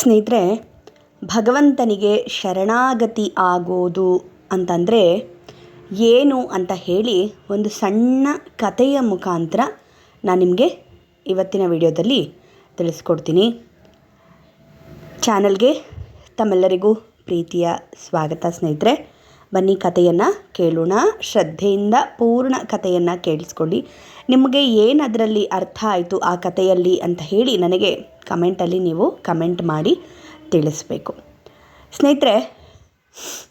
ಸ್ನೇಹಿತರೆ, ಭಗವಂತನಿಗೆ ಶರಣಾಗತಿ ಆಗೋದು ಅಂತಂದರೆ ಏನು ಅಂತ ಹೇಳಿ ಒಂದು ಸಣ್ಣ ಕಥೆಯ ಮುಖಾಂತರ ನಾನು ನಿಮಗೆ ಇವತ್ತಿನ ವಿಡಿಯೋದಲ್ಲಿ ತಿಳಿಸ್ಕೊಡ್ತೀನಿ. ಚಾನಲ್ಗೆ ತಮ್ಮೆಲ್ಲರಿಗೂ ಪ್ರೀತಿಯ ಸ್ವಾಗತ ಸ್ನೇಹಿತರೆ. ಬನ್ನಿ ಕಥೆಯನ್ನು ಕೇಳೋಣ. ಶ್ರದ್ಧೆಯಿಂದ ಪೂರ್ಣ ಕಥೆಯನ್ನು ಕೇಳಿಸ್ಕೊಳ್ಳಿ. ನಿಮಗೆ ಏನು ಅದರಲ್ಲಿ ಅರ್ಥ ಆಯಿತು ಆ ಕಥೆಯಲ್ಲಿ ಅಂತ ಹೇಳಿ ನನಗೆ ಕಮೆಂಟಲ್ಲಿ ನೀವು ಕಮೆಂಟ್ ಮಾಡಿ ತಿಳಿಸ್ಬೇಕು. ಸ್ನೇಹಿತರೆ,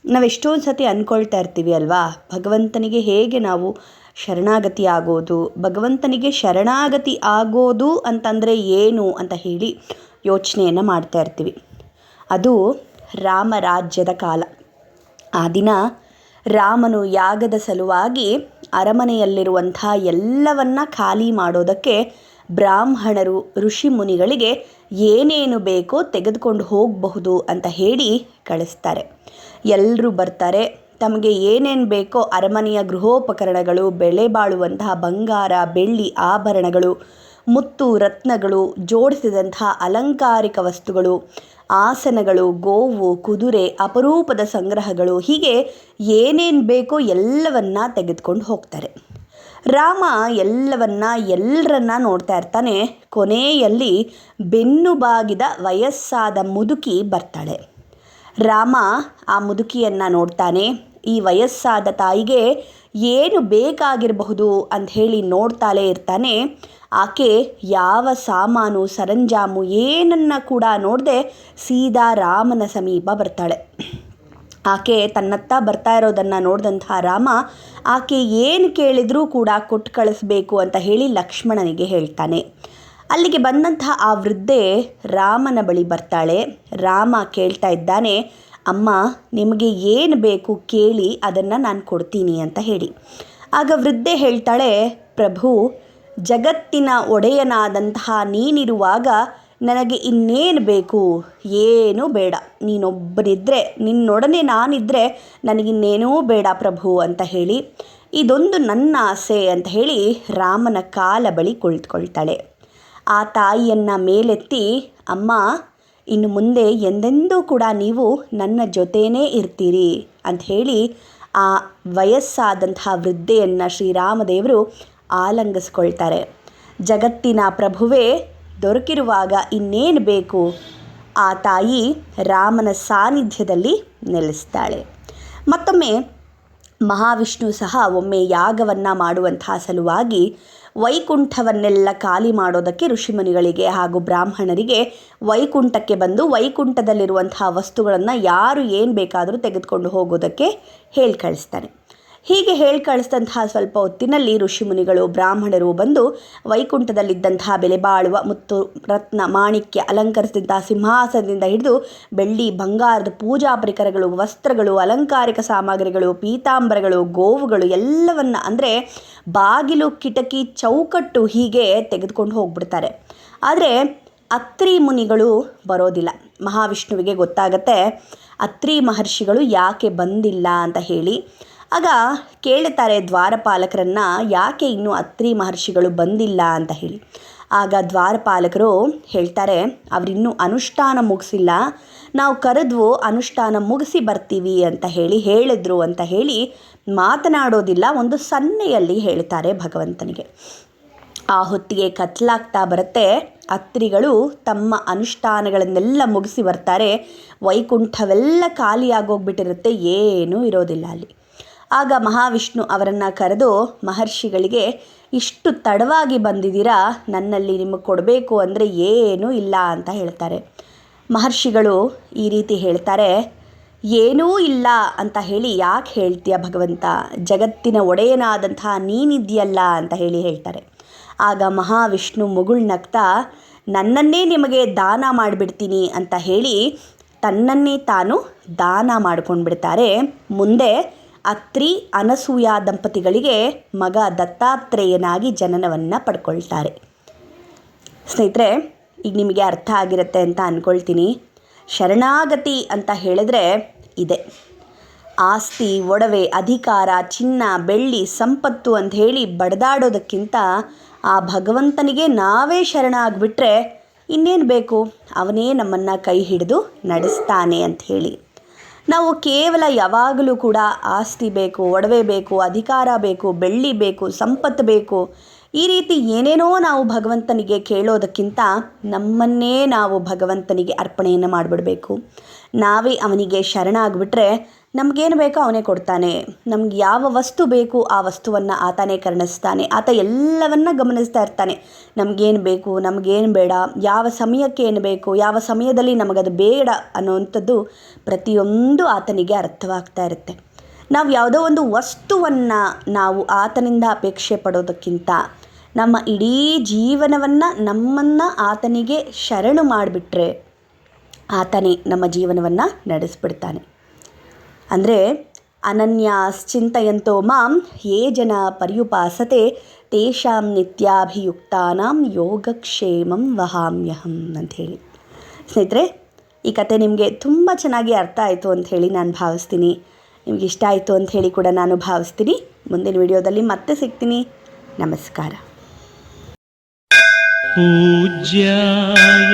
ನಾವು ಎಷ್ಟೊಂದು ಸತಿ ಅಂದ್ಕೊಳ್ತಾ ಇರ್ತೀವಿ ಅಲ್ವಾ? ಭಗವಂತನಿಗೆ ಹೇಗೆ ನಾವು ಶರಣಾಗತಿ ಆಗೋದು, ಭಗವಂತನಿಗೆ ಶರಣಾಗತಿ ಆಗೋದು ಅಂತಂದರೆ ಏನು ಅಂತ ಹೇಳಿ ಯೋಚನೆಯನ್ನು ಮಾಡ್ತಾ ಇರ್ತೀವಿ. ಅದು ರಾಮರಾಜ್ಯದ ಕಾಲ. ಆ ದಿನ ರಾಮನು ಯಾಗದ ಸಲುವಾಗಿ ಅರಮನೆಯಲ್ಲಿರುವಂಥ ಎಲ್ಲವನ್ನ ಖಾಲಿ ಮಾಡೋದಕ್ಕೆ ಬ್ರಾಹ್ಮಣರು, ಋಷಿ ಮುನಿಗಳಿಗೆ ಏನೇನು ಬೇಕೋ ತೆಗೆದುಕೊಂಡು ಹೋಗಬಹುದು ಅಂತ ಹೇಳಿ ಕಳಿಸ್ತಾರೆ. ಎಲ್ಲರೂ ಬರ್ತಾರೆ. ತಮಗೆ ಏನೇನು ಬೇಕೋ ಅರಮನೆಯ ಗೃಹೋಪಕರಣಗಳು ಬೆಲೆ ಬಾಳುವಂತಹ ಬಂಗಾರ, ಬೆಳ್ಳಿ ಆಭರಣಗಳು, ಮುತ್ತು, ರತ್ನಗಳು, ಜೋಡಿಸಿದಂತಹ ಅಲಂಕಾರಿಕ ವಸ್ತುಗಳು ಆಸನಗಳು, ಗೋವು, ಕುದುರೆ, ಅಪರೂಪದ ಸಂಗ್ರಹಗಳು, ಹೀಗೆ ಏನೇನು ಬೇಕೋ ಎಲ್ಲವನ್ನ ತೆಗೆದುಕೊಂಡು ಹೋಗ್ತಾರೆ. ರಾಮ ಎಲ್ಲವನ್ನ ಎಲ್ಲರನ್ನ ನೋಡ್ತಾ ಇರ್ತಾನೆ. ಕೊನೆಯಲ್ಲಿ ಬೆನ್ನು ಬಾಗಿದ ವಯಸ್ಸಾದ ಮುದುಕಿ ಬರ್ತಾಳೆ. ರಾಮ ಆ ಮುದುಕಿಯನ್ನು ನೋಡ್ತಾನೆ. ಈ ವಯಸ್ಸಾದ ತಾಯಿಗೆ ಏನು ಬೇಕಾಗಿರಬಹುದು ಅಂತ ಹೇಳಿ ನೋಡ್ತಾಲೇ ಇರ್ತಾನೆ. ಆಕೆ ಯಾವ ಸಾಮಾನು, ಸರಂಜಾಮು ಏನನ್ನ ಕೂಡ ನೋಡದೆ ಸೀದಾ ರಾಮನ ಸಮೀಪ ಬರ್ತಾಳೆ. ಆಕೆ ತನ್ನತ್ತ ಬರ್ತಾ ಇರೋದನ್ನು ನೋಡಿದಂಥ ರಾಮ, ಆಕೆ ಏನು ಕೇಳಿದರೂ ಕೂಡ ಕೊಟ್ಟು ಕಳಿಸ್ಬೇಕು ಅಂತ ಹೇಳಿ ಲಕ್ಷ್ಮಣನಿಗೆ ಹೇಳ್ತಾನೆ. ಅಲ್ಲಿಗೆ ಬಂದಂತಹ ಆ ವೃದ್ಧೆ ರಾಮನ ಬಳಿ ಬರ್ತಾಳೆ. ರಾಮ ಕೇಳ್ತಾ ಇದ್ದಾನೆ, ಅಮ್ಮ, ನಿಮಗೆ ಏನು ಬೇಕು ಕೇಳಿ, ಅದನ್ನು ನಾನು ಕೊಡ್ತೀನಿ ಅಂತ ಹೇಳಿ. ಆಗ ವೃದ್ಧೆ ಹೇಳ್ತಾಳೆ, ಪ್ರಭು ಜಗತ್ತಿನ ಒಡೆಯನಾದಂತಹ ನೀನಿರುವಾಗ ನನಗೆ ಇನ್ನೇನು ಬೇಕು? ಏನೂ ಬೇಡ. ನೀನೊಬ್ಬನಿದ್ದರೆ ನಿನ್ನೊಡನೆ ನಾನಿದ್ದರೆ ನನಗಿನ್ನೇನೂ ಬೇಡ ಪ್ರಭು ಅಂತ ಹೇಳಿ, ಇದೊಂದು ನನ್ನ ಆಸೆ ಅಂತ ಹೇಳಿ ರಾಮನ ಕಾಲ ಬಳಿ ಕುಳಿತುಕೊಳ್ತಾಳೆ. ಆ ತಾಯಿಯನ್ನು ಮೇಲೆತ್ತಿ, ಅಮ್ಮ, ಇನ್ನು ಮುಂದೆ ಎಂದೆಂದೂ ಕೂಡ ನೀವು ನನ್ನ ಜೊತೆಯೇ ಇರ್ತೀರಿ ಅಂತ ಹೇಳಿ, ಆ ವಯಸ್ಸಾದಂತಹ ವೃದ್ಧೆಯನ್ನು ಶ್ರೀರಾಮದೇವರು ಆಲಂಗಿಸ್ಕೊಳ್ತಾರೆ. ಜಗತ್ತಿನ ಪ್ರಭುವೇ, ದೊರಕಿರುವಾಗ ಇನ್ನೇನು ಬೇಕು? ಆ ತಾಯಿ ರಾಮನ ಸಾನ್ನಿಧ್ಯದಲ್ಲಿ ನೆಲೆಸ್ತಾಳೆ. ಮತ್ತೊಮ್ಮೆ ಮಹಾವಿಷ್ಣು ಸಹ ಒಮ್ಮೆ ಯಾಗವನ್ನು ಮಾಡುವಂತಹ ಸಲುವಾಗಿ ವೈಕುಂಠವನ್ನೆಲ್ಲ ಖಾಲಿ ಮಾಡೋದಕ್ಕೆ ಋಷಿಮುನಿಗಳಿಗೆ ಹಾಗೂ ಬ್ರಾಹ್ಮಣರಿಗೆ ವೈಕುಂಠಕ್ಕೆ ಬಂದು ವೈಕುಂಠದಲ್ಲಿರುವಂತಹ ವಸ್ತುಗಳನ್ನು ಯಾರು ಏನು ಬೇಕಾದರೂ ತೆಗೆದುಕೊಂಡು ಹೋಗೋದಕ್ಕೆ ಹೇಳಿ ಕಳಿಸ್ತಾನೆ ಹೀಗೆ ಹೇಳಿ ಕಳಿಸಿದಂತಹ ಸ್ವಲ್ಪ ಹೊತ್ತಿನಲ್ಲಿ ಋಷಿಮುನಿಗಳು, ಬ್ರಾಹ್ಮಣರು ಬಂದು ವೈಕುಂಠದಲ್ಲಿದ್ದಂತಹ ಬೆಲೆ ಬಾಳುವ ಮುತ್ತು ರತ್ನ ಮಾಣಿಕ್ಯ ಅಲಂಕರಿಸಿದಂತಹ ಸಿಂಹಾಸನದಿಂದ ಹಿಡಿದು ಬೆಳ್ಳಿ, ಬಂಗಾರದ ಪೂಜಾ ಪರಿಕರಗಳು, ವಸ್ತ್ರಗಳು, ಅಲಂಕಾರಿಕ ಸಾಮಗ್ರಿಗಳು, ಪೀತಾಂಬರಗಳು, ಗೋವುಗಳು ಎಲ್ಲವನ್ನ ಅಂದರೆ ಬಾಗಿಲು, ಕಿಟಕಿ, ಚೌಕಟ್ಟು ಹೀಗೆ ತೆಗೆದುಕೊಂಡು ಹೋಗ್ಬಿಡ್ತಾರೆ. ಆದರೆ ಅತ್ರಿ ಮುನಿಗಳು ಬರೋದಿಲ್ಲ. ಮಹಾವಿಷ್ಣುವಿಗೆ ಗೊತ್ತಾಗತ್ತೆ ಅತ್ರಿ ಮಹರ್ಷಿಗಳು ಯಾಕೆ ಬಂದಿಲ್ಲ ಅಂತ ಹೇಳಿ. ಆಗ ಕೇಳುತ್ತಾರೆ ದ್ವಾರಪಾಲಕರನ್ನ, ಯಾಕೆ ಇನ್ನೂ ಅತ್ರಿ ಮಹರ್ಷಿಗಳು ಬಂದಿಲ್ಲ ಅಂತ ಹೇಳಿ. ಆಗ ದ್ವಾರಪಾಲಕರು ಹೇಳ್ತಾರೆ ಅವರಿನ್ನೂ ಅನುಷ್ಠಾನ ಮುಗಿಸಿಲ್ಲ. ನಾವು ಕರೆದ್ವು ಅನುಷ್ಠಾನ ಮುಗಿಸಿ ಬರ್ತೀವಿ ಅಂತ ಹೇಳಿ ಹೇಳಿದ್ರು ಅಂತ ಹೇಳಿ ಮಾತನಾಡೋದಿಲ್ಲ, ಒಂದು ಸನ್ನೆಯಲ್ಲಿ ಹೇಳ್ತಾರೆ ಭಗವಂತನಿಗೆ. ಆ ಹೊತ್ತಿಗೆ ಕತ್ಲಾಗ್ತಾ ಬರುತ್ತೆ. ಅತ್ರಿಗಳು ತಮ್ಮ ಅನುಷ್ಠಾನಗಳನ್ನೆಲ್ಲ ಮುಗಿಸಿ ಬರ್ತಾರೆ. ವೈಕುಂಠವೆಲ್ಲ ಖಾಲಿಯಾಗೋಗ್ಬಿಟ್ಟಿರುತ್ತೆ, ಏನೂ ಇರೋದಿಲ್ಲ ಅಲ್ಲಿ. ಆಗ ಮಹಾವಿಷ್ಣು ಅವರನ್ನು ಕರೆದು, ಮಹರ್ಷಿಗಳಿಗೆ ಇಷ್ಟು ತಡವಾಗಿ ಬಂದಿದ್ದೀರಾ? ನನ್ನಲ್ಲಿ ನಿಮಗೆ ಕೊಡಬೇಕು ಅಂದರೆ ಏನೂ ಇಲ್ಲ ಅಂತ ಹೇಳ್ತಾರೆ. ಮಹರ್ಷಿಗಳು ಈ ರೀತಿ ಹೇಳ್ತಾರೆ, ಏನೂ ಇಲ್ಲ ಅಂತ ಹೇಳಿ ಯಾಕೆ ಹೇಳ್ತೀಯ ಭಗವಂತ? ಜಗತ್ತಿನ ಒಡೆಯನಾದಂತಹ ನೀನಿದೆಯಲ್ಲ ಅಂತ ಹೇಳಿ ಹೇಳ್ತಾರೆ. ಆಗ ಮಹಾವಿಷ್ಣು ಮುಗುಳ್ನಗ್ತಾ ನನ್ನನ್ನೇ ನಿಮಗೆ ದಾನ ಮಾಡಿಬಿಡ್ತೀನಿ ಅಂತ ಹೇಳಿ ತನ್ನನ್ನೇ ತಾನು ದಾನ ಮಾಡ್ಕೊಂಡ್ಬಿಡ್ತಾರೆ. ಮುಂದೆ ಅತ್ರಿ ಅನಸೂಯ ದಂಪತಿಗಳಿಗೆ ಮಗ ದತ್ತಾತ್ರೇಯನಾಗಿ ಜನನವನ್ನು ಪಡ್ಕೊಳ್ತಾರೆ. ಸ್ನೇಹಿತರೆ, ಈಗ ನಿಮಗೆ ಅರ್ಥ ಆಗಿರುತ್ತೆ ಅಂತ ಅಂದ್ಕೊಳ್ತೀನಿ ಶರಣಾಗತಿ ಅಂತ ಹೇಳಿದ್ರೆ ಇದೆ. ಆಸ್ತಿ, ಒಡವೆ, ಅಧಿಕಾರ, ಚಿನ್ನ, ಬೆಳ್ಳಿ, ಸಂಪತ್ತು ಅಂತ ಹೇಳಿ ಬಡದಾಡೋದಕ್ಕಿಂತ ಆ ಭಗವಂತನಿಗೆ ನಾವೇ ಶರಣಾಗಿಬಿಟ್ರೆ ಇನ್ನೇನು ಬೇಕು? ಅವನೇ ನಮ್ಮನ್ನು ಕೈ ಹಿಡಿದು ನಡೆಸ್ತಾನೆ ಅಂತ ಹೇಳಿ. ನಾವು ಕೇವಲ ಯಾವಾಗಲೂ ಕೂಡ ಆಸ್ತಿ ಬೇಕು, ಒಡವೆ ಬೇಕು, ಅಧಿಕಾರ ಬೇಕು, ಬೆಳ್ಳಿ ಬೇಕು, ಸಂಪತ್ತು ಬೇಕು. ಈ ರೀತಿ ಏನೇನೋ ನಾವು ಭಗವಂತನಿಗೆ ಕೇಳೋದಕ್ಕಿಂತ ನಮ್ಮನ್ನೇ ನಾವು ಭಗವಂತನಿಗೆ ಅರ್ಪಣೆಯನ್ನು ಮಾಡಿಬಿಡಬೇಕು. ನಾವೇ ಅವನಿಗೆ ಶರಣಾಗ್ಬಿಟ್ರೆ ನಮಗೇನು ಬೇಕೋ ಅವನೇ ಕೊಡ್ತಾನೆ. ನಮ್ಗೆ ಯಾವ ವಸ್ತು ಬೇಕು ಆ ವಸ್ತುವನ್ನು ಆತನೇ ಕರ್ಣಿಸ್ತಾನೆ. ಆತ ಎಲ್ಲವನ್ನ ಗಮನಿಸ್ತಾ ಇರ್ತಾನೆ. ನಮಗೇನು ಬೇಕು, ನಮಗೇನು ಬೇಡ, ಯಾವ ಸಮಯಕ್ಕೆ ಏನು ಬೇಕು, ಯಾವ ಸಮಯದಲ್ಲಿ ನಮಗದು ಬೇಡ ಅನ್ನೋವಂಥದ್ದು ಪ್ರತಿಯೊಂದು ಆತನಿಗೆ ಅರ್ಥವಾಗ್ತಾ ಇರುತ್ತೆ. ನಾವು ಯಾವುದೋ ಒಂದು ವಸ್ತುವನ್ನು ನಾವು ಆತನಿಂದ ಅಪೇಕ್ಷೆ ಪಡೋದಕ್ಕಿಂತ ನಮ್ಮ ಇಡೀ ಜೀವನವನ್ನು ನಮ್ಮನ್ನು ಆತನಿಗೆ ಶರಣು ಮಾಡಿಬಿಟ್ರೆ ಆತನೇ ನಮ್ಮ ಜೀವನವನ್ನು ನಡೆಸ್ಬಿಡ್ತಾನೆ. ಅಂದರೆ ಅನನ್ಯಾಶ್ಚಿಂತಯಂತೋ ಮಾಂ ಯೇ ಜನ ಪರ್ಯುಪಾಸತೆ ತೇಷಾಂ ನಿತ್ಯಾಭಿಯುಕ್ತಾನಾಂ ಯೋಗಕ್ಷೇಮಂ ವಹಾಮ್ಯಹಂ ಅಂತ ಹೇಳಿ. ಸ್ನೇಹಿತರೆ, ಈ ಕತೆ ನಿಮಗೆ ತುಂಬ ಚೆನ್ನಾಗಿ ಅರ್ಥ ಆಯಿತು ಹೇಳಿ ನಾನು ಭಾವಿಸ್ತೀನಿ. ನಿಮಗೆ ಇಷ್ಟ ಆಯಿತು ಹೇಳಿ ಕೂಡ ನಾನು ಭಾವಿಸ್ತೀನಿ. ಮುಂದಿನ ವಿಡಿಯೋದಲ್ಲಿ ಮತ್ತೆ ಸಿಗ್ತೀನಿ. ನಮಸ್ಕಾರ. ಪೂಜ್ಯಾಯ